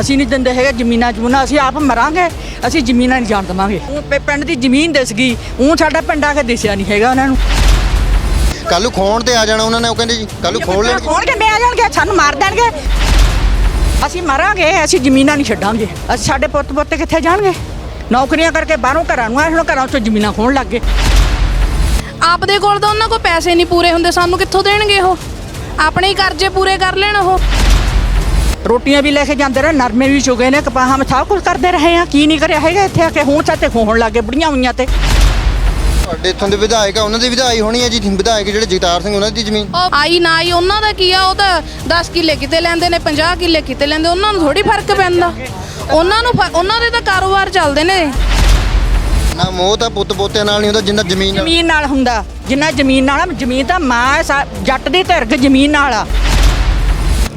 ਅਸੀਂ ਨਹੀਂ ਦਿੰਦੇ ਹੈਗੇ ਜ਼ਮੀਨਾਂ ਜਮੂਨਾਂ ਅਸੀਂ ਆਪ ਮਰਾਂਗੇ ਅਸੀਂ ਜ਼ਮੀਨਾਂ ਨਹੀਂ ਜਾਣ ਦੇਵਾਂਗੇ। ਪ- ਪਿੰਡ ਦੀ ਜ਼ਮੀਨ ਦਿਸ ਗਈ ਉਹ ਸਾਡਾ ਪਿੰਡ ਆ ਕੇ ਦਿਸਿਆ ਨਹੀਂ ਹੈਗਾ ਉਹਨਾਂ ਨੂੰ। ਕੱਲ ਨੂੰ ਖੋਣ ਤੇ ਆ ਜਾਣਾ ਉਹਨਾਂ ਨੇ ਉਹ ਕਹਿੰਦੇ ਜੀ ਕੱਲ ਨੂੰ ਖੋਲ ਲੈਣਗੇ। ਖੋਲ ਕੇ ਮੈਂ ਆ ਜਾਣਗੇ ਸਾਨੂੰ ਮਾਰ ਦੇਣਗੇ। ਅਸੀਂ ਮਰਾਂਗੇ ਅਸੀਂ ਜ਼ਮੀਨਾਂ ਨਹੀਂ ਛੱਡਾਂਗੇ। ਅਸੀਂ ਸਾਡੇ ਪੁੱਤ ਪੁੱਤ ਕਿੱਥੇ ਜਾਣਗੇ? ਨੌਕਰੀਆਂ ਕਰਕੇ ਬਾਹਰੋਂ ਘਰਾਂ ਨੂੰ ਆਏ ਹੁਣ ਘਰਾਂ ਚੋਂ ਜ਼ਮੀਨਾਂ ਖੋਣ ਲੱਗ ਗਏ। ਆਪਦੇ ਕੋਲ ਤਾਂ ਉਹਨਾਂ ਕੋਲ ਪੈਸੇ ਨਹੀਂ ਪੂਰੇ ਹੁੰਦੇ ਸਾਨੂੰ ਕਿੱਥੋਂ ਦੇਣਗੇ ਉਹ? ਆਪਣੇ ਹੀ ਕਰਜ਼ੇ ਪੂਰੇ ਕਰ ਲੈਣ ਉਹ। ਰੋਟੀਆਂ ਵੀ ਲੈ ਕੇ ਜਾਂਦੇ ਰਹੇ ਨਰਮੇ ਵੀ ਚੁਗੇ ਨੇ ਕਪਾਹਾਂ ਮੈਂ ਸਭ ਕੁਝ ਕਰਦੇ ਰਹੇ ਆ ਕੀ ਨਹੀਂ ਕਰਿਆ ਹੈਗਾ ਇੱਥੇ ਆ ਕੇ ਹੁਣ ਚਾਤੇ ਖੋਹਣ ਲੱਗ ਬੁੜੀਆਂ ਹੋਈਆਂ ਤੇ। ਤੁਹਾਡੇ ਇੱਥੋਂ ਦੇ ਵਿਧਾਇਕ ਆ ਉਹਨਾਂ ਦੀ ਵਿਧਾਈ ਹੋਣੀ ਹੈ ਜੀ ਵਿਧਾਇਕ ਜਿਹੜੇ ਜਗਤਾਰ ਸਿੰਘ ਉਹਨਾਂ ਦੀ ਜ਼ਮੀਨ। ਉਹ ਆਈ ਨਾ ਆਈ ਉਹਨਾਂ ਦਾ ਕੀ ਆ ਉਹ ਤਾਂ 10 ਕਿੱਲੇ ਕਿਤੇ ਲੈਂਦੇ ਨੇ 50 ਕਿੱਲੇ ਕਿਤੇ ਲੈਂਦੇ ਉਹਨਾਂ ਨੂੰ ਥੋੜੀ ਫ਼ਰਕ ਪੈਂਦਾ। ਉਹਨਾਂ ਨੂੰ ਉਹਨਾਂ ਦੇ ਤਾਂ ਕਾਰੋਬਾਰ ਚੱਲਦੇ ਨੇ। ਨਾ ਮੋਹ ਤਾਂ ਪੁੱਤ ਪੋਤਿਆਂ ਨਾਲ ਨਹੀਂ ਹੁੰਦਾ ਜਿੰਨਾ ਜ਼ਮੀਨ ਨਾਲ। ਜ਼ਮੀਨ ਨਾਲ ਹੁੰਦਾ ਜਿੰਨਾ ਜ਼ਮੀਨ ਨਾਲ ਆ, ਜ਼ਮੀਨ ਤਾਂ ਮਾਂ ਜੱਟ ਦੀ ਧਿਰਗ ਜ਼ਮੀਨ ਨਾਲ ਆ।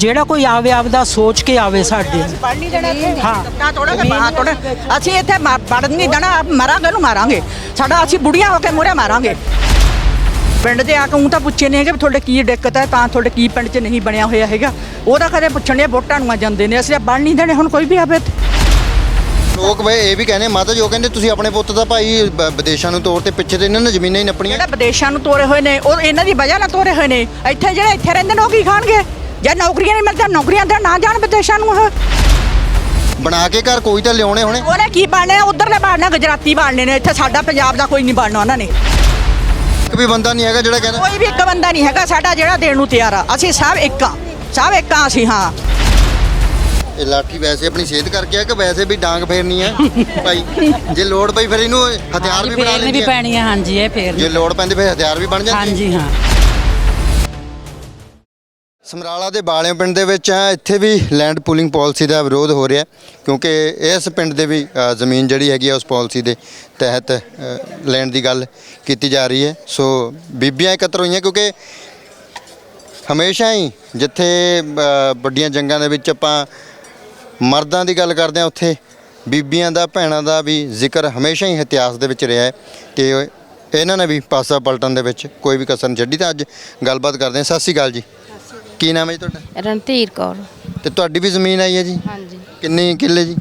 ਜਿਹੜਾ ਕੋਈ ਆਵੇ ਆਪਦਾ ਸੋਚ ਕੇ ਆਵੇ ਸਾਡੇ। ਪੜ ਨਹੀਂ ਦੇਣਾ ਹਾਂ। ਨਾ ਤੋੜਾ ਕੇ ਬਾਹਰ ਤੋੜਾ ਅਸੀਂ ਇੱਥੇ ਪੜ ਨਹੀਂ ਦੇਣਾ ਆਪ ਮਰਾਂਗੇ ਨੂੰ ਮਾਰਾਂਗੇ। ਸਾਡਾ ਅਸੀਂ ਬੁੜੀਆਂ ਹੋ ਕੇ ਮੂਹਰੇ ਮਾਰਾਂਗੇ। ਪਿੰਡ ਦੇ ਆ ਕੇ ਉਹ ਤਾਂ ਪੁੱਛੇ ਨਹੀਂ ਹੈਗੇ ਤੁਹਾਡੇ ਕੀ ਦਿੱਕਤ ਹੈ ਤਾਂ ਤੁਹਾਡੇ ਕੀ ਪਿੰਡ 'ਚ ਨਹੀਂ ਬਣਿਆ ਹੋਇਆ ਹੈਗਾ। ਉਹਦਾ ਕਦੇ ਪੁੱਛਣੇ ਵੋਟਾਂ ਨੂੰ ਆ ਜਾਂਦੇ ਨੇ। ਅਸੀਂ ਬਣ ਨਹੀਂ ਦੇਣੇ ਹੁਣ ਕੋਈ ਵੀ ਆਵੇ। ਲੋਕ ਵੇ ਇਹ ਵੀ ਕਹਿੰਦੇ ਮਾਤਾ ਜੀ ਕਹਿੰਦੇ ਤੁਸੀਂ ਆਪਣੇ ਪੁੱਤ ਦਾ ਭਾਈ ਵਿਦੇਸ਼ਾਂ ਨੂੰ ਤੋਰ ਤੇ ਪਿੱਛੇ ਤੇ ਇਹਨਾਂ ਨੇ ਜ਼ਮੀਨਾਂ ਹੀ ਨੱਪਣੀਆਂ। ਜਿਹੜਾ ਵਿਦੇਸ਼ਾਂ ਨੂੰ ਤੋਰੇ ਹੋਏ ਨੇ ਉਹ ਇਹਨਾਂ ਦੀ ਵਜ੍ਹਾ ਨਾਲ ਤੋਰੇ ਹੋਏ ਨੇ। ਇੱਥੇ ਜਿਹੜੇ ਇੱਥੇ ਰਹਿੰਦੇ ਨੇ ਉਹ ਕੀ ਖਾਣਗੇ? ਜੇ ਨੌਕਰੀਆਂ ਨਹੀਂ ਮਿਲਦੀਆਂ ਨੌਕਰੀਆਂ ਤੇ ਨਾ ਜਾਣ ਵਿਦੇਸ਼ਾਂ ਨੂੰ ਉਹ। ਬਣਾ ਕੇ ਘਰ ਕੋਈ ਤਾਂ ਲਿਆਉਣੇ ਹੋਣੇ। ਉਹਨੇ ਕੀ ਬਣਨੇ ਉਧਰਲੇ ਬਣਨੇ ਗੁਜਰਾਤੀ ਬਣਨੇ ਨੇ ਇੱਥੇ ਸਾਡਾ ਪੰਜਾਬ ਦਾ ਕੋਈ ਨਹੀਂ ਬਣਨਾ ਉਹਨਾਂ ਨੇ। ਇੱਕ ਵੀ ਬੰਦਾ ਨਹੀਂ ਹੈਗਾ ਜਿਹੜਾ ਕਹਿੰਦਾ ਕੋਈ ਵੀ ਇੱਕ ਬੰਦਾ ਨਹੀਂ ਹੈਗਾ ਸਾਡਾ ਜਿਹੜਾ ਦੇਣ ਨੂੰ ਤਿਆਰ ਆ। ਅਸੀਂ ਸਭ ਇੱਕ ਆ। ਸਭ ਇੱਕ ਆ ਅਸੀਂ ਹਾਂ। ਇਹ ਲਾਠੀ ਵੈਸੇ ਆਪਣੀ ਸਿਹਤ ਕਰਕੇ ਆ ਕਿ ਵੈਸੇ ਵੀ ਡਾਂਗ ਫੇਰਨੀ ਆ ਭਾਈ ਜੇ ਲੋੜ ਪਈ ਫਿਰ ਇਹਨੂੰ ਹਥਿਆਰ ਵੀ ਬਣਾ ਲੈਂਦੇ ਵੀ ਆ। ਪੈਣੀ ਹੈ ਹਾਂਜੀ ਇਹ ਫੇਰ ਜੇ ਲੋੜ ਪੈਂਦੀ ਫਿਰ ਹਥਿਆਰ ਵੀ ਬਣ ਜਾਂਦੇ ਆ। ਹਾਂਜੀ ਹਾਂ। ਸਮਰਾਲਾ ਦੇ ਬਾਲਿਆਂ ਪਿੰਡ ਦੇ ਵਿੱਚ ਆ ਇੱਥੇ ਵੀ ਲੈਂਡ ਪੂਲਿੰਗ ਪਾਲਿਸੀ ਦਾ ਵਿਰੋਧ ਹੋ ਰਿਹਾ ਕਿਉਂਕਿ ਇਸ ਪਿੰਡ ਦੇ ਵੀ ਅ, ਜ਼ਮੀਨ ਜਿਹੜੀ ਹੈਗੀ ਆ ਉਸ ਪਾਲਿਸੀ ਦੇ ਤਹਿਤ ਅ, ਲੈਣ ਦੀ ਗੱਲ ਕੀਤੀ ਜਾ ਰਹੀ ਹੈ। ਸੋ ਬੀਬੀਆਂ ਇਕੱਤਰ ਹੋਈਆਂ ਕਿਉਂਕਿ ਹਮੇਸ਼ਾ ਹੀ ਜਿੱਥੇ ਅ, ਵੱਡੀਆਂ ਜੰਗਾਂ ਦੇ ਵਿੱਚ ਆਪਾਂ ਮਰਦਾਂ ਦੀ ਗੱਲ ਕਰਦੇ ਆ ਉੱਥੇ ਬੀਬੀਆਂ ਦਾ ਭੈਣਾਂ ਦਾ ਵੀ ਜ਼ਿਕਰ ਹਮੇਸ਼ਾ ਹੀ ਇਤਿਹਾਸ ਦੇ ਵਿੱਚ ਰਿਹਾ ਹੈ ਤੇ ਇਹਨਾਂ ਨੇ ਵੀ ਪਾਸਾ ਪਲਟਣ ਦੇ ਵਿੱਚ ਕੋਈ ਵੀ ਕਸਰ ਨਹੀਂ ਛੱਡੀ। ਤਾਂ ਅੱਜ ਗੱਲਬਾਤ ਕਰਦੇ ਹਾਂ। ਸਤਿ ਸ਼੍ਰੀ ਅਕਾਲ ਜੀ। ਕੀ ਨਾਮ ਹੈ ਜੀ ਤੁਹਾਡਾ? ਰਣਧੀਰ ਕੌਰ। ਤੇ ਤੁਹਾਡੀ ਵੀ ਜ਼ਮੀਨ ਆਈ ਹੈ ਜੀ? ਹਾਂਜੀ। ਕਿੰਨੀ ਕਿੱਲੇ ਜੀ?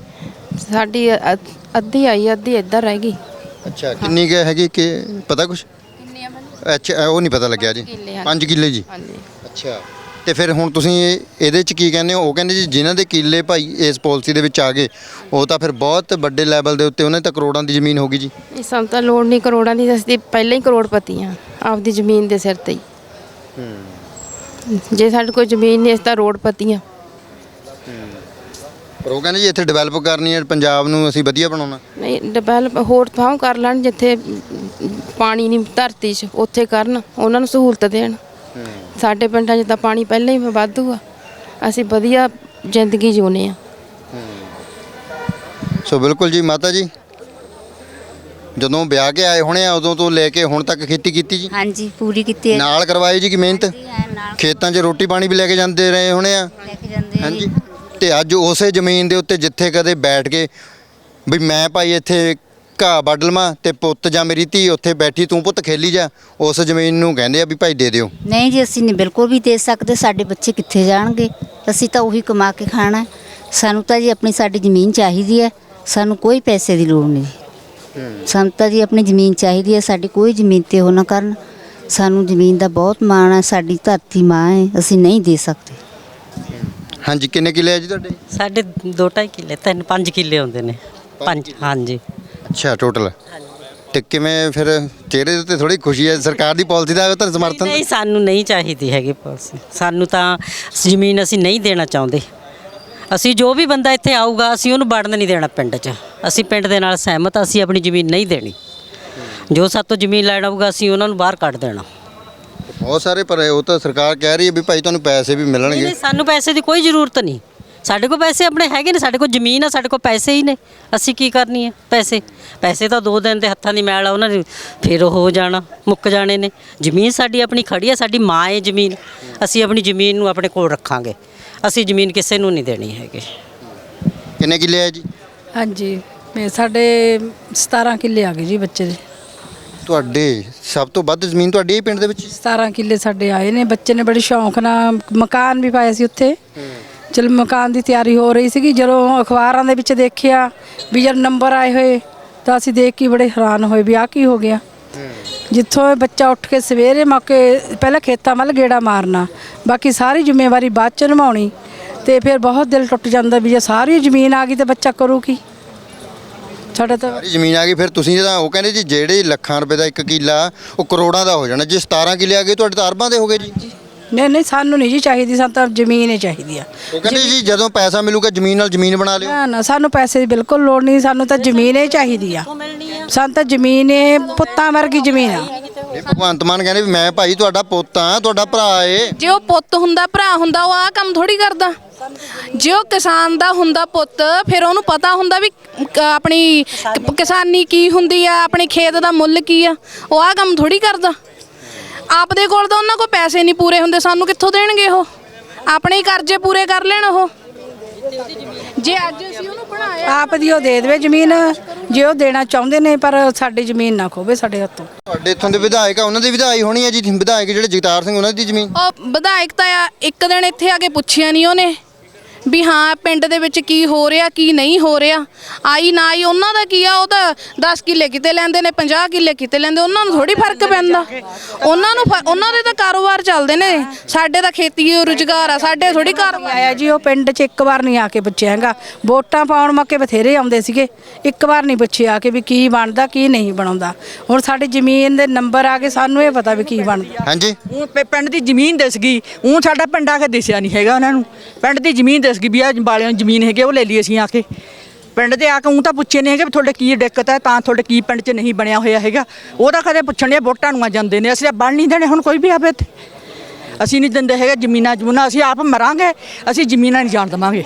ਸਾਡੀ ਅ- ਅੱਧੀ ਆਈ ਅੱਧੀ ਇੱਧਰ ਰਹਿ ਗਈ। ਅੱਛਾ ਕਿੰਨੀ ਕੁ ਹੈਗੀ ਕਿ ਪਤਾ ਕੁਛ? ਅੱਛਾ ਉਹ ਨਹੀਂ ਪਤਾ ਲੱਗਿਆ ਜੀ। ਕਿੱਲੇ, ਹਾਂਜੀ। 5 ਕਿੱਲੇ ਜੀ? ਹਾਂਜੀ। ਅੱਛਾ ਤੇ ਫਿਰ ਹੁਣ ਤੁਸੀਂ ਇਹ- ਇਹਦੇ ਚ ਕੀ ਕਹਿੰਦੇ ਹੋ? ਉਹ ਕਹਿੰਦੇ ਜੀ ਜਿਨ੍ਹਾਂ ਦੇ ਕਿੱਲੇ ਭਾਈ ਇਸ ਪਾਲਿਸੀ ਦੇ ਵਿੱਚ ਆ ਗਏ ਉਹ ਤਾਂ ਫਿਰ ਬਹੁਤ ਵੱਡੇ ਲੈਵਲ ਦੇ ਉੱਤੇ ਉਹਨਾਂ ਦੀ ਤਾਂ ਕਰੋੜਾਂ ਦੀ ਜ਼ਮੀਨ ਹੋਗੀ ਜੀ। ਇਹ ਸਾਨੂੰ ਤਾਂ ਲੋੜ ਨਹੀਂ ਕਰੋੜਾਂ ਦੀ ਅਸੀਂ ਪਹਿਲਾਂ ਹੀ ਕਰੋੜਪਤੀ ਆ ਆਪਦੀ ਜ਼ਮੀਨ ਦੇ ਸਿਰ ਤੇ ਹੀ। ਜੇ ਸਾਡੇ ਕੋਲ ਜ਼ਮੀਨ ਨਹੀਂ ਅਸੀਂ ਤਾਂ ਰੋਡਪਤੀ ਆ ਪਰ ਉਹ ਕਹਿੰਦੇ ਜੀ ਇੱਥੇ ਡਿਵੈਲਪ ਕਰਨੀ ਹੈ ਪੰਜਾਬ ਨੂੰ ਅਸੀਂ ਵਧੀਆ ਬਣਾਉਣਾ। ਨਹੀਂ ਡਿਵੈਲਪ ਹੋਰ ਥਾਂ ਕਰ ਲੈਣ ਜਿੱਥੇ ਪਾਣੀ ਨਹੀਂ ਧਰਤੀ 'ਚ ਉੱਥੇ ਕਰਨ ਉਹਨਾਂ ਨੂੰ ਸਹੂਲਤ ਦੇਣ। ਸਾਡੇ ਪਿੰਡਾਂ 'ਚ ਤਾਂ ਪਾਣੀ ਪਹਿਲਾਂ ਹੀ ਵਾਧੂ ਆ। ਅਸੀਂ ਵਧੀਆ ਜ਼ਿੰਦਗੀ ਜਿਉਨੇ ਆ। ਸੋ ਬਿਲਕੁਲ ਜੀ ਮਾਤਾ ਜੀ। ਜਦੋਂ ਵਿਆਹ ਕੇ ਆਏ ਹੋਣੇ ਆ ਉਦੋਂ ਤੋਂ ਲੈ ਕੇ ਹੁਣ ਤੱਕ ਖੇਤੀ ਕੀਤੀ ਜੀ? ਹਾਂਜੀ ਪੂਰੀ ਕੀਤੀ ਹੈ ਨਾਲ ਕਰਵਾਈ ਜੀ ਕਿ ਮਿਹਨਤ? ਨਾਲ ਖੇਤਾਂ 'ਚ ਰੋਟੀ ਪਾਣੀ ਵੀ ਲੈ ਕੇ ਜਾਂਦੇ ਰਹੇ ਹੋਣੇ ਆ? ਲੈ ਕੇ ਜਾਂਦੇ ਆ ਹਾਂਜੀ। ਤੇ ਅੱਜ ਉਸੇ ਜ਼ਮੀਨ ਦੇ ਉੱਤੇ ਜਿੱਥੇ ਕਦੇ ਬੈਠ ਕੇ ਵੀ ਮੈਂ ਭਾਈ ਇੱਥੇ ਘਾਹ ਵੱਢ ਲਵਾਂ ਤੇ ਪੁੱਤ ਜਾਂ ਮੇਰੀ ਧੀ ਉੱਥੇ ਬੈਠੀ ਤੂੰ ਪੁੱਤ ਖੇਲੀ ਜਾ ਉਸ ਜ਼ਮੀਨ ਨੂੰ ਕਹਿੰਦੇ ਆ ਵੀ ਭਾਈ ਦੇ ਦਿਓ। ਨਹੀਂ ਜੀ ਅਸੀਂ ਨਹੀਂ ਬਿਲਕੁਲ ਵੀ ਦੇ ਸਕਦੇ ਸਾਡੇ ਬੱਚੇ ਕਿੱਥੇ ਜਾਣਗੇ? ਅਸੀਂ ਤਾਂ ਉਹੀ ਕਮਾ ਕੇ ਖਾਣਾ ਹੈ। ਸਾਨੂੰ ਤਾਂ ਜੀ ਆਪਣੀ ਸਾਡੀ ਜ਼ਮੀਨ ਚਾਹੀਦੀ ਹੈ ਸਾਨੂੰ ਕੋਈ ਪੈਸੇ ਦੀ ਲੋੜ ਨਹੀਂ। ਜੀ ਸਾਨੂੰ ਤਾਂ ਜੀ ਆਪਣੀ ਜ਼ਮੀਨ ਚਾਹੀਦੀ ਹੈ ਸਾਡੀ ਕੋਈ ਜ਼ਮੀਨ ਤੇ ਉਹ ਨਾ ਕਰਨ। ਸਾਨੂੰ ਜ਼ਮੀਨ ਦਾ ਬਹੁਤ ਮਾਣ ਹੈ ਸਾਡੀ ਧਰਤੀ ਮਾਂ ਹੈ ਅਸੀਂ ਨਹੀਂ ਦੇ ਸਕਦੇ। ਹਾਂਜੀ ਕਿੰਨੇ ਕਿੱਲੇ ਆ ਜੀ ਤੁਹਾਡੇ? ਸਾਡੇ 2.5 ਕਿੱਲੇ ਤਿੰਨ ਪੰਜ ਕਿੱਲੇ ਹੁੰਦੇ ਨੇ। ਪੰਜ ਹਾਂਜੀ। ਅੱਛਾ ਟੋਟਲ ਤੇ ਕਿਵੇਂ ਫਿਰ ਚਿਹਰੇ ਦੇ ਉੱਤੇ ਥੋੜੀ ਖੁਸ਼ੀ ਹੈ ਸਰਕਾਰ ਦੀ ਪਾਲਿਸੀ ਦਾ ਤਾਂ ਸਮਰਥਨ? ਨਹੀਂ ਸਾਨੂੰ ਨਹੀਂ ਚਾਹੀਦੀ ਹੈਗੀ ਪਾਲਿਸੀ। ਸਾਨੂੰ ਤਾਂ ਜ਼ਮੀਨ ਅਸੀਂ ਨਹੀਂ ਦੇਣਾ ਚਾਹੁੰਦੇ। ਅਸੀਂ ਜੋ ਵੀ ਬੰਦਾ ਇੱਥੇ ਆਊਗਾ ਅਸੀਂ ਉਹਨੂੰ ਵੜਨ ਨਹੀਂ ਦੇਣਾ ਪਿੰਡ 'ਚ। ਅਸੀਂ ਪਿੰਡ ਦੇ ਨਾਲ ਸਹਿਮਤ ਹਾਂ, ਅਸੀਂ ਆਪਣੀ ਜ਼ਮੀਨ ਨਹੀਂ ਦੇਣੀ। ਜੋ ਸਾਤੋਂ ਜ਼ਮੀਨ ਲੈਣ ਆਊਗਾ ਅਸੀਂ ਉਹਨਾਂ ਨੂੰ ਬਾਹਰ ਕੱਢ ਦੇਣਾ। ਬਹੁਤ ਸਾਰੇ ਪਰ ਉਹ ਤਾਂ ਸਰਕਾਰ ਕਹਿ ਰਹੀ ਹੈ ਵੀ ਭਾਈ ਤੁਹਾਨੂੰ ਪੈਸੇ ਵੀ ਨਹੀਂ ਮਿਲਣਗੇ ਨਹੀਂ ਸਾਨੂੰ ਪੈਸੇ ਦੀ ਕੋਈ ਜ਼ਰੂਰਤ ਨਹੀਂ। ਸਾਡੇ ਕੋਲ ਪੈਸੇ ਆਪਣੇ ਹੈਗੇ ਨੇ ਸਾਡੇ ਕੋਲ ਜ਼ਮੀਨ ਆ ਸਾਡੇ ਕੋਲ ਪੈਸੇ ਹੀ ਨੇ। ਅਸੀਂ ਕੀ ਕਰਨੀ ਹੈ ਪੈਸੇ। ਪੈਸੇ ਤਾਂ ਦੋ ਦਿਨ ਦੇ ਹੱਥਾਂ ਦੀ ਮੈਲ ਆ ਉਹਨਾਂ ਨੇ ਫਿਰ ਉਹ ਹੋ ਜਾਣਾ ਮੁੱਕ ਜਾਣੇ ਨੇ। ਜ਼ਮੀਨ ਸਾਡੀ ਆਪਣੀ ਖੜੀ ਹੈ ਸਾਡੀ ਮਾਂ ਹੈ ਜ਼ਮੀਨ। ਅਸੀਂ ਆਪਣੀ ਜ਼ਮੀਨ ਨੂੰ ਆਪਣੇ ਕੋਲ ਰੱਖਾਂਗੇ। ਅਸੀਂ ਜ਼ਮੀਨ ਕਿਸੇ ਨੂੰ ਨਹੀਂ ਦੇਣੀ ਹੈਗੀ। ਕਿੰਨੇ ਕਿੱਲੇ ਆ ਜੀ? ਹਾਂਜੀ ਮੇ ਸਾਡੇ 17 ਕਿੱਲੇ ਆ ਗਏ ਜੀ ਬੱਚੇ ਦੇ। ਤੁਹਾਡੇ ਸਭ ਤੋਂ ਵੱਧ ਜ਼ਮੀਨ ਤੁਹਾਡੀ ਹੀ ਪਿੰਡ ਦੇ ਵਿੱਚ? 17 ਕਿੱਲੇ ਸਾਡੇ ਆਏ ਨੇ। ਬੱਚੇ ਨੇ ਬੜੇ ਸ਼ੌਂਕ ਨਾਲ ਮਕਾਨ ਵੀ ਪਾਇਆ ਸੀ ਉੱਥੇ। ਚਲ ਮਕਾਨ ਦੀ ਤਿਆਰੀ ਹੋ ਰਹੀ ਸੀਗੀ ਜਦੋਂ ਅਖਬਾਰਾਂ ਦੇ ਵਿੱਚ ਦੇਖਿਆ ਵੀ ਜਦ ਨੰਬਰ ਆਏ ਹੋਏ ਤਾਂ ਅਸੀਂ ਦੇਖ ਕੇ ਬੜੇ ਹੈਰਾਨ ਹੋਏ ਵੀ ਆ ਕੀ ਹੋ ਗਿਆ। ਜਿੱਥੋਂ ਇਹ ਬੱਚਾ ਉੱਠ ਕੇ ਸਵੇਰੇ ਮੌਕੇ ਪਹਿਲਾਂ ਖੇਤਾਂ ਵੱਲ ਗੇੜਾ ਮਾਰਨਾ ਬਾਕੀ ਸਾਰੀ ਜ਼ਿੰਮੇਵਾਰੀ ਬਾਅਦ ਚ ਨਿਭਾਉਣੀ ਤੇ ਫਿਰ ਬਹੁਤ ਦਿਲ ਟੁੱਟ ਜਾਂਦਾ ਵੀ ਜੇ ਸਾਰੀ ਜ਼ਮੀਨ ਆ ਗਈ ਤੇ ਬੱਚਾ ਕਰੂ ਕੀ? ਸਾਡਾ ਤਾਂ ਸਾਰੀ ਜ਼ਮੀਨ ਆ ਗਈ ਫਿਰ ਤੁਸੀਂ ਤਾਂ ਉਹ ਕਹਿੰਦੇ ਜੀ ਜਿਹੜੇ ਲੱਖਾਂ ਰੁਪਏ ਦਾ ਇੱਕ ਕਿੱਲਾ ਉਹ ਕਰੋੜਾਂ ਦਾ ਹੋ ਜਾਣਾ ਜੇ 17 ਕਿੱਲੇ ਆ ਗਏ ਤੁਹਾਡੇ ਤਾਂ ਅਰਬਾਂ ਦੇ ਹੋ ਗਏ ਜੀ। ਨਹੀਂ ਨਹੀਂ ਸਾਨੂੰ ਨਹੀਂ ਜੀ ਚਾਹੀਦੀ ਸਾਨੂੰ ਤਾਂ ਜ਼ਮੀਨ ਹੀ ਚਾਹੀਦੀ ਆ। ਉਹ ਕਹਿੰਦੇ ਜੀ ਜਦੋਂ ਪੈਸਾ ਮਿਲੂਗਾ ਜ਼ਮੀਨ ਨਾਲ ਜ਼ਮੀਨ ਬਣਾ ਲਿਓ। ਨਾ ਨਾ ਸਾਨੂੰ ਪੈਸੇ ਦੀ ਬਿਲਕੁਲ ਲੋੜ ਨਹੀਂ ਸਾਨੂੰ ਤਾਂ ਜ਼ਮੀਨ ਹੀ ਚਾਹੀਦੀ ਆ। ਸਾਨੂੰ ਤਾਂ ਜ਼ਮੀਨ ਇਹ ਪੁੱਤਾਂ ਵਰਗੀ ਜ਼ਮੀਨ ਆ। ਇਹ ਭਗਵੰਤ ਮਾਨ ਕਹਿੰਦੇ ਵੀ ਮੈਂ ਭਾਈ ਤੁਹਾਡਾ ਪੁੱਤ ਆ ਤੁਹਾਡਾ ਭਰਾ ਏ। ਜੇ ਉਹ ਪੁੱਤ ਹੁੰਦਾ ਭਰਾ ਹੁੰਦਾ ਉਹ ਆ ਕੰਮ ਥੋੜੀ ਕਰਦਾ। ਜੇ ਉਹ ਕਿਸਾਨ ਦਾ ਹੁੰਦਾ ਪੁੱਤ ਫਿਰ ਉਹਨੂੰ ਪਤਾ ਹੁੰਦਾ ਵੀ ਕ- ਆਪਣੀ ਕਿਸਾਨੀ ਕੀ ਹੁੰਦੀ ਆ ਆਪਣੇ ਖੇਤ ਦਾ ਮੁੱਲ ਕੀ ਆ। ਉਹ ਆ ਕੰਮ ਥੋੜੀ ਕਰਦਾ। ਆਪਦੇ ਕੋਲ ਤਾਂ ਉਹਨਾਂ ਕੋਲ ਪੈਸੇ ਨਹੀਂ ਪੂਰੇ ਹੁੰਦੇ ਸਾਨੂੰ ਕਿੱਥੋਂ ਦੇਣਗੇ ਉਹ? ਆਪਣੇ ਹੀ ਕਰਜ਼ੇ ਪੂਰੇ ਕਰ ਲੈਣ ਉਹ। ਜੇ ਅੱਜ ਅਸੀਂ ਉਹਨੂੰ ਬਣਾਇਆ ਆਪ ਦੀ ਉਹ ਦੇ ਦੇਵੇ ਜ਼ਮੀਨ ਜੇ ਉਹ ਦੇਣਾ ਚਾਹੁੰਦੇ ਨੇ ਪਰ ਸਾਡੀ ਜ਼ਮੀਨ ਨਾ ਖੋਵੇ ਸਾਡੇ ਹੱਥੋਂ। ਤੁਹਾਡੇ ਇੱਥੋਂ ਦੇ ਵਿਧਾਇਕ ਆ ਉਹਨਾਂ ਦੀ ਵਿਧਾਈ ਹੋਣੀ ਹੈ ਜੀ ਵਿਧਾਇਕ ਜਿਹੜੇ ਜਗਤਾਰ ਸਿੰਘ ਉਹਨਾਂ ਦੀ ਜ਼ਮੀਨ। ਉਹ ਵਿਧਾਇਕ ਤਾਂ ਆ ਇੱਕ ਦਿਨ ਇੱਥੇ ਆ ਕੇ ਪੁੱਛਿਆ ਨਹੀਂ ਉਹਨੇ। ਵੀ ਹਾਂ ਪਿੰਡ ਦੇ ਵਿੱਚ ਕੀ ਹੋ ਰਿਹਾ ਕੀ ਨਹੀਂ ਹੋ ਰਿਹਾ। ਆਈ ਨਾ ਆਈ ਉਹਨਾਂ ਦਾ ਕੀ ਆ ਉਹ ਤਾਂ 10 ਕਿੱਲੇ ਕਿਤੇ ਲੈਂਦੇ ਨੇ 50 ਕਿੱਲੇ ਕਿਤੇ ਲੈਂਦੇ ਉਹਨਾਂ ਨੂੰ ਥੋੜੀ ਫ਼ਰਕ ਪੈਂਦਾ। ਉਹਨਾਂ ਨੂੰ ਫ- ਉਹਨਾਂ ਦੇ ਤਾਂ ਕਾਰੋਬਾਰ ਚੱਲਦੇ ਨੇ। ਸਾਡੇ ਤਾਂ ਖੇਤੀ ਰੁਜ਼ਗਾਰ ਆ ਸਾਡੇ ਥੋੜੀ ਕਾਰੋਬਾਰ। ਆਇਆ ਜੀ ਉਹ ਪਿੰਡ 'ਚ ਇੱਕ ਵਾਰ ਨਹੀਂ ਆ ਕੇ ਪੁੱਛਿਆ ਹੈਗਾ। ਵੋਟਾਂ ਪਾਉਣ ਮੌਕੇ ਬਥੇਰੇ ਆਉਂਦੇ ਸੀਗੇ। ਇੱਕ ਵਾਰ ਨਹੀਂ ਪੁੱਛਿਆ ਕਿ ਵੀ ਕੀ ਬਣਦਾ ਕੀ ਨਹੀਂ ਬਣਾਉਂਦਾ। ਹੁਣ ਸਾਡੀ ਜ਼ਮੀਨ ਦੇ ਨੰਬਰ ਆ ਕੇ ਸਾਨੂੰ ਇਹ ਪਤਾ ਵੀ ਕੀ ਬਣਦਾ। ਹਾਂਜੀ। ਉਹ ਪਿੰਡ ਦੀ ਜ਼ਮੀਨ ਦਿਸ ਗਈ। ਉਹ ਸਾਡਾ ਪਿੰਡ ਆ ਕੇ ਦਿਸਿਆ ਨਹੀਂ ਹੈਗਾ ਉਹਨਾਂ ਨੂੰ। ਪਿੰਡ ਦੀ ਜ਼ਮੀਨ ਦਿਸ ਗਈ ਵੀ ਆ ਬਾਲਿਆਂ ਦੀ ਜ਼ਮੀਨ ਹੈਗੀ ਆ, ਉਹ ਲੈ ਲਈ ਅਸੀਂ ਆ ਕੇ। ਪਿੰਡ ਦੇ ਆ ਕੇ ਉਹ ਤਾਂ ਪੁੱਛੇ ਨਹੀਂ ਹੈਗੇ ਵੀ ਤੁਹਾਡੇ ਕੀ ਦਿੱਕਤ ਹੈ ਤਾਂ ਤੁਹਾਡੇ ਕੀ ਪਿੰਡ 'ਚ ਨਹੀਂ ਬਣਿਆ ਹੋਇਆ ਹੈਗਾ। ਉਹ ਤਾਂ ਕਦੇ ਪੁੱਛਣ ਦੇ ਵੋਟਾਂ ਨੂੰ ਆ ਜਾਂਦੇ ਨੇ ਅਸੀਂ ਤਾਂ ਬਣ ਨਹੀਂ ਦੇਣੇ ਹੁਣ ਕੋਈ ਵੀ ਆਵੇ ਇੱਥੇ। ਅਸੀਂ ਨਹੀਂ ਦਿੰਦੇ ਹੈਗੇ ਜ਼ਮੀਨਾਂ ਜਮੂਨਾਂ ਅਸੀਂ ਆਪ ਮਰਾਂਗੇ ਅਸੀਂ ਜ਼ਮੀਨਾਂ ਨਹੀਂ ਜਾਣ ਦੇਵਾਂਗੇ।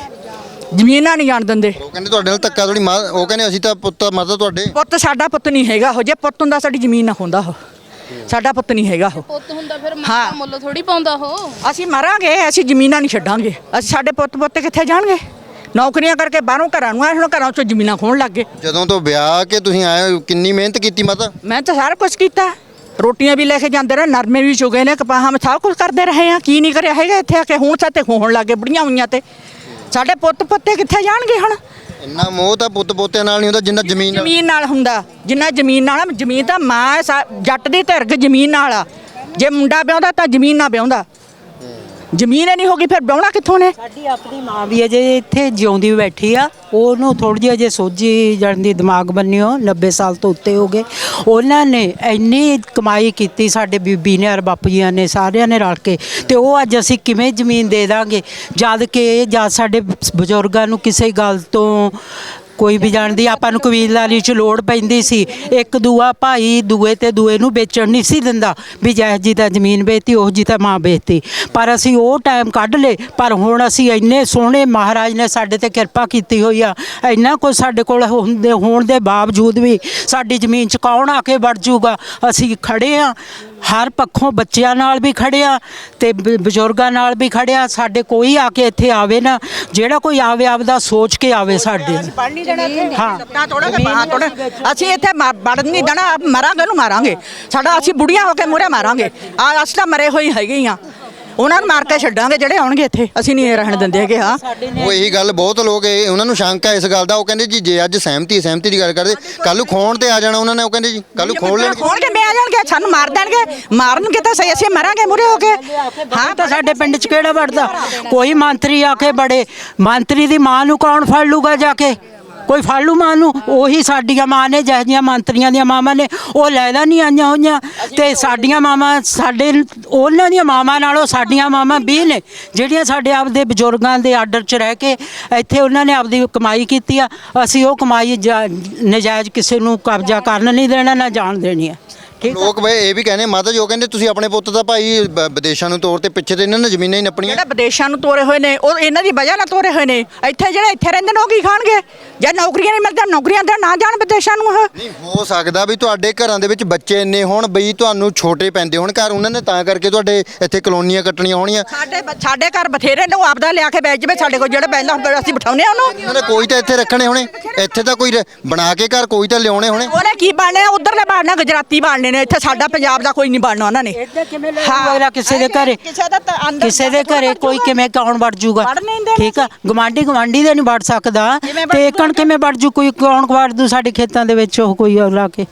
ਜ਼ਮੀਨਾਂ ਨਹੀਂ ਜਾਣ ਦਿੰਦੇ। ਉਹ ਕਹਿੰਦੇ ਤੁਹਾਡੇ ਨਾਲ ਧੱਕਾ ਥੋੜੀ ਉਹ ਕਹਿੰਦੇ ਅਸੀਂ ਤਾਂ ਪੁੱਤ ਮਰਦਾ ਤੁਹਾਡੇ। ਪੁੱਤ ਸਾਡਾ ਪੁੱਤ ਨਹੀਂ ਹੈਗਾ ਉਹ ਜੇ ਪੁੱਤ ਹੁੰਦਾ ਸਾਡੀ ਜ਼ਮੀਨ ਨਾ ਹੁੰਦਾ ਉਹ। ਸਾਡਾ ਪੁੱਤ ਨਹੀਂ ਹੈਗਾ ਉਹ। ਪੁੱਤ ਹੁੰਦਾ ਫਿਰ ਮਾਂ। ਦਾ ਮੁੱਲ ਥੋੜੀ ਪਾਉਂਦਾ ਉਹ। ਅਸੀਂ ਮਰਾਂਗੇ ਅਸੀਂ ਜ਼ਮੀਨਾਂ ਨਹੀਂ ਛੱਡਾਂਗੇ। ਅਸੀਂ ਸਾਡੇ ਪੁੱਤ ਪੁੱਤ ਕਿੱਥੇ ਜਾਣਗੇ? ਨੌਕਰੀਆਂ ਕਰਕੇ ਬਾਹਰੋਂ ਘਰਾਂ ਨੂੰ ਆਏ ਹੁਣ ਘਰਾਂ ਚੋਂ ਜ਼ਮੀਨਾਂ ਖੋਣ ਲੱਗ ਗਏ। ਜਦੋਂ ਤੋਂ ਵਿਆਹ ਕੇ ਤੁਸੀਂ ਆਏ ਹੋ, ਕਿੰਨੀ ਮਿਹਨਤ ਕੀਤੀ ਮਾਤਾ? ਮੈਂ ਤਾਂ ਸਾਰਾ ਕੁਝ ਕੀਤਾ। ਰੋਟੀਆਂ ਵੀ ਲੈ ਕੇ ਜਾਂਦੇ ਰਹੇ ਨਰਮੇ ਵੀ ਚੁਗੇ ਨੇ ਕਪਾਹਾਂ ਮੈਂ ਸਭ ਕੁਝ ਕਰਦੇ ਰਹੇ ਆ ਕੀ ਨਹੀਂ ਕਰਿਆ ਹੈਗਾ ਇੱਥੇ ਆ ਕੇ ਹੁਣ ਸਾਤੇ ਹੋਣ ਲੱਗੇ ਬੁੜੀਆਂ ਹੋਈਆਂ ਤੇ। ਸਾਡੇ ਪੁੱਤ ਪੁੱਤੇ ਕਿੱਥੇ ਜਾਣਗੇ ਹੁਣ? ਇੰਨਾ ਮੋਹ ਤਾਂ ਪੁੱਤ ਪੋਤਿਆਂ ਨਾਲ ਨਹੀਂ ਹੁੰਦਾ ਜਿੰਨਾ ਜ਼ਮੀਨ ਨਾਲ। ਜ਼ਮੀਨ ਨਾਲ ਹੁੰਦਾ। ਜਿੰਨਾ ਜ਼ਮੀਨ ਨਾਲ ਜ਼ਮੀਨ ਤਾਂ ਮਾਂ ਹੈ, ਸਾ- ਜੱਟ ਦੀ ਧਿਰਗ ਜ਼ਮੀਨ ਨਾਲ ਆ। ਜੇ ਮੁੰਡਾ ਵਿਆਹੁੰਦਾ ਤਾਂ ਜ਼ਮੀਨ ਨਾਲ ਵਿਆਹੁੰਦਾ। ਜ਼ਮੀਨ ਹੀ ਨਹੀਂ ਹੋਗੀ ਫਿਰ ਵਿਆਹੁਣਾ ਕਿੱਥੋਂ ਨੇ? ਸਾਡੀ ਆਪਣੀ ਮਾਂ ਵੀ ਅਜੇ ਇੱਥੇ ਜਿਉਂਦੀ ਬੈਠੀ ਆ। ਉਹਨੂੰ ਥੋੜੀ ਜਿਹੀ ਅਜੇ ਸੋਝੀ ਜਣ ਦੀ ਦਿਮਾਗ ਬੰਨਿਓ 90 ਸਾਲ ਤੋਂ ਉੱਤੇ ਹੋ ਗਏ। ਉਹਨਾਂ ਨੇ ਇੰਨੀ ਕਮਾਈ ਕੀਤੀ ਸਾਡੇ ਬੀਬੀ ਨੇ ਔਰ ਬਾਪੂ ਜੀਆਂ ਨੇ, ਸਾਰਿਆਂ ਨੇ ਰਲ ਕੇ। ਤੇ ਉਹ ਅੱਜ ਅਸੀਂ ਕਿਵੇਂ ਜ਼ਮੀਨ ਦੇ ਦਾਂਗੇ? ਜਦ ਕਿ ਜਦ ਸਾਡੇ ਬਜ਼ੁਰਗਾਂ ਨੂੰ ਕਿਸੇ ਗੱਲ ਤੋਂ ਕੋਈ ਵੀ ਜਾਣਦੀ, ਆਪਾਂ ਨੂੰ ਕਬੀਲਦਾਰੀ ਚ ਲੋੜ ਪੈਂਦੀ ਸੀ। ਇੱਕ ਦੂਆ ਭਾਈ ਦੂਏ ਤੇ ਦੂਏ ਨੂੰ ਵੇਚਣ ਨਹੀਂ ਸੀ ਦਿੰਦਾ ਵੀ ਜੈ ਜੀ ਤਾਂ ਜ਼ਮੀਨ ਵੇਚਤੀ, ਉਹ ਜੀ ਤਾਂ ਮਾਂ ਵੇਚਤੀ। ਪਰ ਅਸੀਂ ਉਹ ਟਾਈਮ ਕੱਢ ਲਏ, ਪਰ ਹੁਣ ਅਸੀਂ ਇੰਨੇ ਸੋਹਣੇ ਮਹਾਰਾਜ ਨੇ ਸਾਡੇ ਤੇ ਕਿਰਪਾ ਕੀਤੀ ਹੋਈ ਆ। ਇੰਨਾ ਕੁਝ ਸਾਡੇ ਕੋਲ ਹੁੰਦੇ, ਹੋਣ ਦੇ ਬਾਵਜੂਦ ਵੀ ਸਾਡੀ ਜ਼ਮੀਨ ਚ ਕੌਣ ਆ ਕੇ ਵੜ ਜੂਗਾ? ਅਸੀਂ ਖੜੇ ਆ, ਹਰ ਪੱਖੋਂ ਬੱਚਿਆਂ ਨਾਲ ਵੀ ਖੜਿਆ ਤੇ ਬ- ਬਜ਼ੁਰਗਾਂ ਨਾਲ ਵੀ ਖੜਿਆ ਸਾਡੇ ਕੋਈ ਆ ਕੇ ਇੱਥੇ ਆਵੇ ਨਾ, ਜਿਹੜਾ ਕੋਈ ਆਵੇ, ਆਪਦਾ ਸੋਚ ਕੇ ਆਵੇ ਸਾਡੇ ਪੜ ਨਹੀਂ ਦੇਣਾ ਹਾਂ। ਤਾਂ ਅਸੀਂ ਇੱਥੇ ਵੜਨ ਨਹੀਂ ਦੇਣਾ ਆਪ ਮਰਾਂਗੇ ਉਹਨੂੰ ਮਾਰਾਂਗੇ। ਸਾਡਾ ਅਸੀਂ ਬੁੜੀਆਂ ਹੋ ਕੇ ਮੂਹਰੇ ਮਾਰਾਂਗੇ। ਆ ਅਸੀਂ ਤਾਂ ਮਰੇ ਹੋਈ ਹੈਗੇ ਹੀ ਆ। ਉਹਨਾਂ ਨੂੰ ਮਾਰ ਕੇ ਛੱਡਾਂਗੇ ਜਿਹੜੇ ਆਉਣਗੇ ਇੱਥੇ। ਅਸੀਂ ਨਹੀਂ ਇਹ ਰਹਿਣ ਦਿੰਦੇ ਹੈਗੇ ਹਾਂ। ਉਹ ਇਹੀ ਗੱਲ ਬਹੁਤ ਲੋਕ ਇਹ ਉਹਨਾਂ ਨੂੰ ਸ਼ੰਕਾ ਇਸ ਗੱਲ ਦਾ। ਉਹ ਕਹਿੰਦੇ ਜੀ ਜੇ ਅੱਜ ਸਹਿਮਤੀ ਸਹਿਮਤੀ ਦੀ ਗੱਲ ਕਰਦੇ ਕੱਲ ਨੂੰ ਖੋਣ ਤੇ ਆ ਜਾਣਾ ਉਹਨਾਂ ਨੇ ਉਹ ਕਹਿੰਦੇ ਜੀ। ਕੱਲ ਨੂੰ ਖੋਲ ਲੈਣਗੇ। ਖੋਲ ਕੇ ਮੈਂ ਆ ਜਾਣਗੇ ਸਾਨੂੰ ਮਾਰ ਦੇਣਗੇ। ਮਾਰਨਗੇ ਤਾਂ ਸਹੀ ਅਸੀਂ ਮਰਾਂਗੇ ਮੂਹਰੇ ਹੋ ਕੇ। ਹਾਂ ਤਾਂ ਸਾਡੇ ਪਿੰਡ 'ਚ ਕਿਹੜਾ ਵੜਦਾ? ਕੋਈ ਮੰਤਰੀ ਆ ਕੇ ਬੜੇ ਮੰਤਰੀ ਦੀ ਮਾਂ ਨੂੰ ਕੌਣ ਫੜ ਲੂਗਾ ਜਾ ਕੇ? ਕੋਈ ਫੜ ਲੂ ਮਾਂ ਨੂੰ? ਉਹੀ ਸਾਡੀਆਂ ਮਾਂ ਨੇ, ਜਿਹੋ ਜਿਹੀਆਂ ਮੰਤਰੀਆਂ ਦੀਆਂ ਮਾਵਾਂ ਨੇ, ਉਹ ਲੈਦਾ ਨਹੀਂ ਆਈਆਂ ਹੋਈਆਂ। ਤੇ ਸਾਡੀਆਂ ਮਾਵਾਂ, ਸਾਡੇ, ਉਹਨਾਂ ਦੀਆਂ ਮਾਵਾਂ ਨਾਲੋਂ ਸਾਡੀਆਂ ਮਾਵਾਂ ਵੀ ਨੇ, ਜਿਹੜੀਆਂ ਸਾਡੇ ਆਪਦੇ ਬਜ਼ੁਰਗਾਂ ਦੇ ਆਰਡਰ 'ਚ ਰਹਿ ਕੇ ਇੱਥੇ ਉਹਨਾਂ ਨੇ ਆਪਦੀ ਕਮਾਈ ਕੀਤੀ ਆ। ਅਸੀਂ ਉਹ ਕਮਾਈ ਜਾ- ਨਜਾਇਜ਼ ਕਿਸੇ ਨੂੰ ਕਬਜ਼ਾ ਕਰਨ ਨਹੀਂ ਦੇਣਾ, ਨਾ ਜਾਣ ਦੇਣੀ ਆ ਆ। ਲੋਕ ਬਈ ਇਹ ਵੀ ਕਹਿੰਦੇ ਮਾਤਾ ਜੀ ਕਹਿੰਦੇ ਤੁਸੀਂ ਆਪਣੇ ਪੁੱਤ ਦਾ ਭਾਈ ਬ- ਵਿਦੇਸ਼ਾਂ ਨੂੰ ਤੋਰ ਤੇ ਪਿੱਛੇ ਤੇ ਇਹਨਾਂ ਨੇ ਜ਼ਮੀਨਾਂ ਹੀ ਨੱਪਣੀਆਂ। ਜਿਹੜੇ ਵਿਦੇਸ਼ਾਂ ਨੂੰ ਤੋਰੇ ਹੋਏ ਨੇ ਉਹ ਇਹਨਾਂ ਦੀ ਵਜ੍ਹਾ ਨਾਲ ਤੋਰੇ ਹੋਏ ਨੇ। ਇੱਥੇ ਜਿਹੜੇ ਇੱਥੇ ਰਹਿੰਦੇ ਨੇ ਉਹ ਕੀ ਖਾਣਗੇ? ਜੇ ਨੌਕਰੀਆਂ ਨਹੀਂ ਮਿਲਦੀਆਂ ਨੌਕਰੀਆਂ ਦੇ ਨਾ ਜਾਣ ਵਿਦੇਸ਼ਾਂ ਨੂੰ ਉਹ। ਨਹੀਂ ਹੋ ਸਕਦਾ ਵੀ ਤੁਹਾਡੇ ਘਰਾਂ ਦੇ ਵਿੱਚ ਬੱਚੇ ਇੰਨੇ ਹੋਣ ਬਈ ਤੁਹਾਨੂੰ ਛੋਟੇ ਪੈਂਦੇ ਹੋਣ। ਘਰ ਉਹਨਾਂ ਨੇ ਤਾਂ ਕਰਕੇ ਤੁਹਾਡੇ ਇੱਥੇ ਕਲੋਨੀਆਂ ਕੱਟਣੀਆਂ ਹੋਣੀਆਂ। ਸਾਡੇ ਬ- ਸਾਡੇ ਘਰ ਬਥੇਰੇ ਨੇ ਉਹ ਆਪਦਾ ਲਿਆ ਕੇ ਵੇਚ ਜਵੇ ਸਾਡੇ ਕੋਲ ਜਿਹੜੇ ਬੈਂਦਾ ਹੁੰਦਾ ਅਸੀਂ ਬਿਠਾਉਨੇ ਆ ਉਹਨੂੰ। ਉਹਨਾਂ ਨੇ ਕੋਈ ਤਾਂ ਇੱਥੇ ਰੱਖਣੇ ਹੋਣੇ। ਇੱਥੇ ਤਾਂ ਕੋਈ ਰ- ਬਣਾ ਕੇ ਘਰ ਕੋਈ ਤਾਂ ਲਿਆਉਣੇ ਹੋਣੇ। ਉਹਨੇ ਕੀ ਬਾਣਿਆ ਉਧਰਲੇ ਬਾੜਨਾ ਗੁਜਰਾਤੀ ਬਾਣਨੇ ਬਣਨੇ ਨੇ। ਇੱਥੇ ਸਾਡਾ ਪੰਜਾਬ ਦਾ ਕੋਈ ਨਹੀਂ ਬਣਨਾ ਉਹਨਾਂ ਨੇ। ਇੱਦਾਂ ਕਿਵੇਂ ਲੈ ਜਾਊਗਾ ਅਗਲਾ ਕਿਸੇ ਦੇ ਘਰੇ ਕਿਸੇ ਦਾ ਤਾਂ ਅੰਦਰ ਕਿਸੇ ਦੇ ਥੋੜ੍ਹਾ ਘਰੇ ਕੋਈ। ਕਿਵੇਂ ਕੌਣ ਵੜ ਜੂਗਾ? ਵੜ ਨਹੀਂ ਦੇਣਾ ਠੀਕ ਆ। ਗਵਾਂਢੀ ਗਵਾਂਢੀ ਦੇ ਨਹੀਂ ਵੜ ਸਕਦਾ। ਕਿਵੇਂ ਵੜ ਤੇ ਜੂਗਾ? ਕਣ ਕਿਵੇਂ ਵੜ ਜੂ? ਕੋਈ ਕੌਣ ਵੜ ਦੂ ਸਾਡੇ ਖੇਤਾਂ ਦੇ ਵਿੱਚ? ਉਹ ਕੋਈ ਲਾ ਕੇ।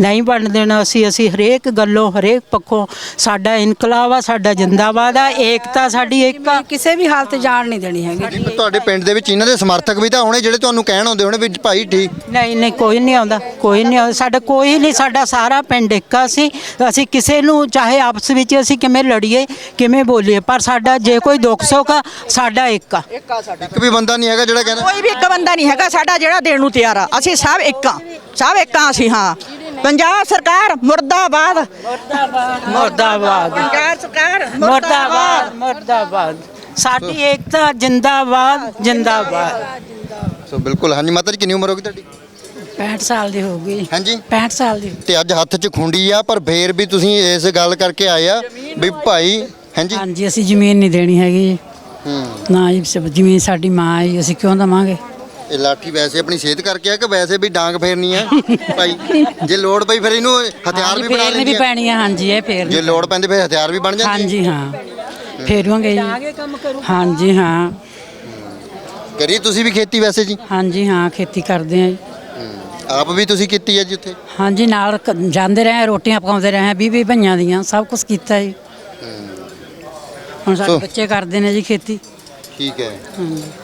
ਨਹੀਂ ਬਣ ਦੇਣਾ ਅਸੀਂ ਅਸੀਂ ਹਰੇਕ ਗੱਲੋਂ ਹਰੇਕ ਪੱਖੋਂ ਸਾਡਾ ਇਨਕਲਾਬ ਆ ਸਾਡਾ ਜਿੰਦਾਬਾਦ ਆ ਏਕਤਾ ਸਾਡੀ ਇੱਕ ਆ। ਕਿਸੇ ਵੀ ਹਾਲਤ ਜਾਣ ਨਹੀਂ ਦੇਣੀ ਹੈਗੀ ਤੁਹਾਡੇ ਪਿੰਡ ਦੇ ਵਿੱਚ ਇਹਨਾਂ ਦੇ ਸਮਰਥਕ ਵੀ ਤਾਂ ਹੋਣੇ ਜਿਹੜੇ ਤੁਹਾਨੂੰ ਕਹਿਣ ਆਉਂਦੇ ਹੋਣੇ ਵੀ ਭਾਈ ਠੀਕ। ਨਹੀਂ ਨਹੀਂ ਕੋਈ ਨਹੀਂ ਆਉਂਦਾ ਕੋਈ ਨਹੀਂ ਆਉਂਦਾ। ਸਾਡਾ ਕੋਈ ਨਹੀਂ ਸਾਡਾ ਸਾਰਾ ਪਿੰਡ ਇੱਕ ਸੀ। ਅਸੀਂ ਕਿਸੇ ਨੂੰ ਚਾਹੇ ਆਪਸ ਵਿੱਚ ਅਸੀਂ ਕਿਵੇਂ ਲੜੀਏ ਕਿਵੇਂ ਬੋਲੀਏ ਪਰ ਸਾਡਾ ਜੇ ਕੋਈ ਦੁੱਖ ਸੁੱਖ ਆ ਸਾਡਾ ਇੱਕ ਆ। ਇੱਕ ਵੀ ਬੰਦਾ ਨਹੀਂ ਹੈਗਾ ਜਿਹੜਾ ਕਹਿੰਦਾ ਕੋਈ ਵੀ ਇੱਕ ਬੰਦਾ ਨਹੀਂ ਹੈਗਾ ਸਾਡਾ ਜਿਹੜਾ ਦੇਣ ਨੂੰ ਤਿਆਰ ਆ। ਅਸੀਂ ਸਭ ਇੱਕ ਆ। ਸਭ ਇੱਕ ਆ ਅਸੀਂ ਹਾਂ। ਪੰਜਾਬ ਸਰਕਾਰ ਮੁਰਦਾਬਾਦ। ਮੁਰਦਾਬਾਦ। ਪੰਜਾਬ ਸਰਕਾਰ ਮੁਰਦਾਬਾਦ ਮੁਰਦਾਬਾਦ। ਸਾਡੀ ਏਕਤਾ ਜਿੰਦਾਬਾਦ ਜਿੰਦਾਬਾਦ। ਸੋ ਬਿਲਕੁਲ ਹਾਂਜੀ ਮਾਤਾ ਜੀ ਕਿੰਨੀ ਉਮਰ ਹੋ ਗਈ ਤੁਹਾਡੀ? 65 ਸਾਲ ਦੀ ਹੋ ਗਈ। ਹਾਂਜੀ। 65 ਸਾਲ ਦੀ। ਤੇ ਅੱਜ ਹੱਥ 'ਚ ਖੁੰਡੀ ਆ ਪਰ ਫੇਰ ਵੀ ਤੁਸੀਂ ਇਸ ਗੱਲ ਕਰਕੇ ਆਏ ਆ ਵੀ ਭਾਈ ਹਾਂਜੀ? ਹਾਂਜੀ ਅਸੀਂ ਜ਼ਮੀਨ ਨਹੀਂ ਦੇਣੀ ਹੈਗੀ। ਹੂੰ। ਨਾ ਜੀ ਜ਼ਮੀਨ ਸਾਡੀ ਮਾਂ ਹੈ ਅਸੀਂ ਕਿਉਂ ਦਵਾਂਗੇ? ਇਹ ਲਾਠੀ ਵੈਸੇ ਆਪਣੀ ਸਿਹਤ ਕਰਕੇ ਆ ਕਿ ਵੈਸੇ ਵੀ ਡਾਂਗ ਫੇਰਨੀ ਆ? ਭਾਈ ਜੇ ਲੋੜ ਪਈ ਫਿਰ ਇਹਨੂੰ ਹਥਿਆਰ ਵੀ ਬਣਾ ਫੇਰਨੀ ਲੈਂਦੀ ਵੀ ਆ। ਪੈਣੀ ਹੈ ਹਾਂਜੀ ਇਹ ਫੇਰ ਜੇ ਲੋੜ ਪੈਂਦੀ ਫਿਰ ਹਥਿਆਰ ਵੀ ਬਣ ਜਾਂਦੇ ਆ। ਹਾਂਜੀ ਹਾਂ। ਫੇਰੂਗੇ ਜੀ। ਹਾਂਜੀ ਹਾਂ। ਕਰੀ ਤੁਸੀਂ ਵੀ ਖੇਤੀ ਵੈਸੇ ਜੀ? ਹਾਂਜੀ ਹਾਂ ਖੇਤੀ ਕਰਦੇ ਆ ਜੀ। ਆਪ ਵੀ ਤੁਸੀਂ ਕੀਤੀ ਹੈ ਜੀ ਉੱਥੇ? ਹਾਂਜੀ ਨਾਲ ਕ- ਜਾਂਦੇ ਰਹੇ ਰੋਟੀਆਂ ਪਕਾਉਂਦੇ ਰਹੇ ਵੀਹ ਵੀਹ ਭਈਆਂ ਦੀਆਂ ਸਭ ਕੁਝ ਕੀਤਾ ਜੀ। ਹੁਣ ਸਾਡੇ ਸੋ- ਬੱਚੇ ਕਰਦੇ ਨੇ ਜੀ ਖੇਤੀ। ਠੀਕ ਹੈ।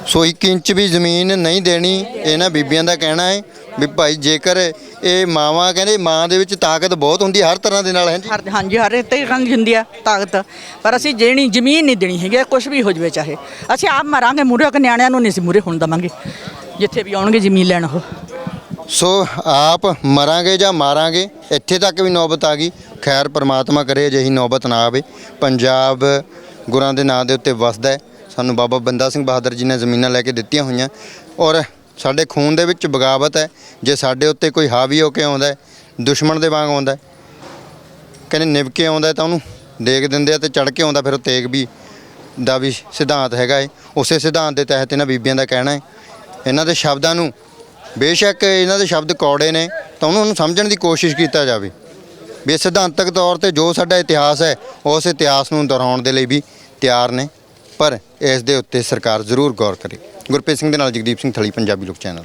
ਸੋ 1 ਇੰਚ ਵੀ ਜ਼ਮੀਨ ਨਹੀਂ ਦੇਣੀ ਇਹਨਾਂ ਬੀਬੀਆਂ ਦਾ ਕਹਿਣਾ ਹੈ ਵੀ ਭਾਈ ਜੇਕਰ ਇਹ ਮਾਵਾਂ ਕਹਿੰਦੇ ਮਾਂ ਦੇ ਵਿੱਚ ਤਾਕਤ ਬਹੁਤ ਹੁੰਦੀ ਹਰ ਤਰ੍ਹਾਂ ਦੇ ਨਾਲ ਹੈ ਜੀ? ਹਰ ਹਾਂਜੀ ਹਰ ਇੱਕ ਤਰ੍ਹਾਂ ਦੀ ਹੁੰਦੀ ਆ ਤਾਕਤ। ਪਰ ਅਸੀਂ ਦੇਣੀ ਜ਼ਮੀਨ ਨਹੀਂ ਦੇਣੀ ਹੈਗੀ ਕੁਝ ਵੀ ਹੋ ਜਵੇ ਚਾਹੇ। ਅਸੀਂ ਆਪ ਮਰਾਂਗੇ ਮੂਰੇ ਕਿ ਨਿਆਣਿਆਂ ਨੂੰ ਨਹੀਂ ਅਸੀਂ ਮੂਰੇ ਹੁਣ ਦਵਾਂਗੇ। ਜਿੱਥੇ ਵੀ ਆਉਣਗੇ ਜ਼ਮੀਨ ਲੈਣ ਉਹ। ਸੋ ਆਪ ਮਰਾਂਗੇ ਜਾਂ ਮਾਰਾਂਗੇ ਇੱਥੇ ਤੱਕ ਵੀ ਨੌਬਤ ਆ ਗਈ। ਖੈਰ ਪ੍ਰਮਾਤਮਾ ਕਰੇ ਅਜਿਹੀ ਨੌਬਤ ਨਾ ਆਵੇ। ਪੰਜਾਬ ਗੁਰਾਂ ਦੇ ਨਾਂ ਦੇ ਉੱਤੇ ਵਸਦਾ ਹੈ। ਸਾਨੂੰ ਬਾਬਾ ਬੰਦਾ ਸਿੰਘ ਬਹਾਦਰ ਜੀ ਨੇ ਜ਼ਮੀਨਾਂ ਲੈ ਕੇ ਦਿੱਤੀਆਂ ਹੋਈਆਂ ਔਰ ਸਾਡੇ ਖੂਨ ਦੇ ਵਿੱਚ ਬਗਾਵਤ ਹੈ। ਜੇ ਸਾਡੇ ਉੱਤੇ ਕੋਈ ਹਾਵੀ ਹੋ ਕੇ ਆਉਂਦਾ ਹੈ, ਦੁਸ਼ਮਣ ਦੇ ਵਾਂਗ ਆਉਂਦਾ ਕਹਿੰਦੇ ਨਿਭ ਕੇ ਆਉਂਦਾ ਤਾਂ ਉਹਨੂੰ ਦੇਖ ਦਿੰਦੇ ਆ ਤੇ ਚੜ ਕੇ ਆਉਂਦਾ, ਫਿਰ ਉਹ ਤੇਗ ਵੀ ਦਾ ਵੀ ਸਿਧਾਂਤ ਹੈਗਾ ਏ। ਉਸੇ ਸਿਧਾਂਤ ਦੇ ਤਹਿਤ ਇਹਨਾਂ ਬੀਬੀਆਂ ਦਾ ਕਹਿਣਾ ਹੈ। ਇਹਨਾਂ ਦੇ ਸ਼ਬਦਾਂ ਨੂੰ ਬੇਸ਼ੱਕ ਇਹਨਾਂ ਦੇ ਸ਼ਬਦ ਕੌੜੇ ਨੇ, ਤਾਂ ਉਹਨਾਂ ਨੂੰ ਸਮਝਣ ਦੀ ਕੋਸ਼ਿਸ਼ ਕੀਤਾ ਜਾਵੇ। ਵੀ ਸਿਧਾਂਤਕ ਤੌਰ ਤੇ ਜੋ ਸਾਡਾ ਇਤਿਹਾਸ ਹੈ, ਉਸ ਇਤਿਹਾਸ ਨੂੰ ਦੁਹਰਾਉਣ ਦੇ ਲਈ ਵੀ ਤਿਆਰ ਨੇ। ਪਰ ਇਸ ਦੇ ਉੱਤੇ ਸਰਕਾਰ ਜ਼ਰੂਰ ਗੌਰ ਕਰੇ। ਗੁਰਪ੍ਰੀਤ ਸਿੰਘ ਦੇ ਨਾਲ ਜਗਦੀਪ ਸਿੰਘ ਥਲੀ, ਪੰਜਾਬੀ ਲੋਕ ਚੈਨਲ।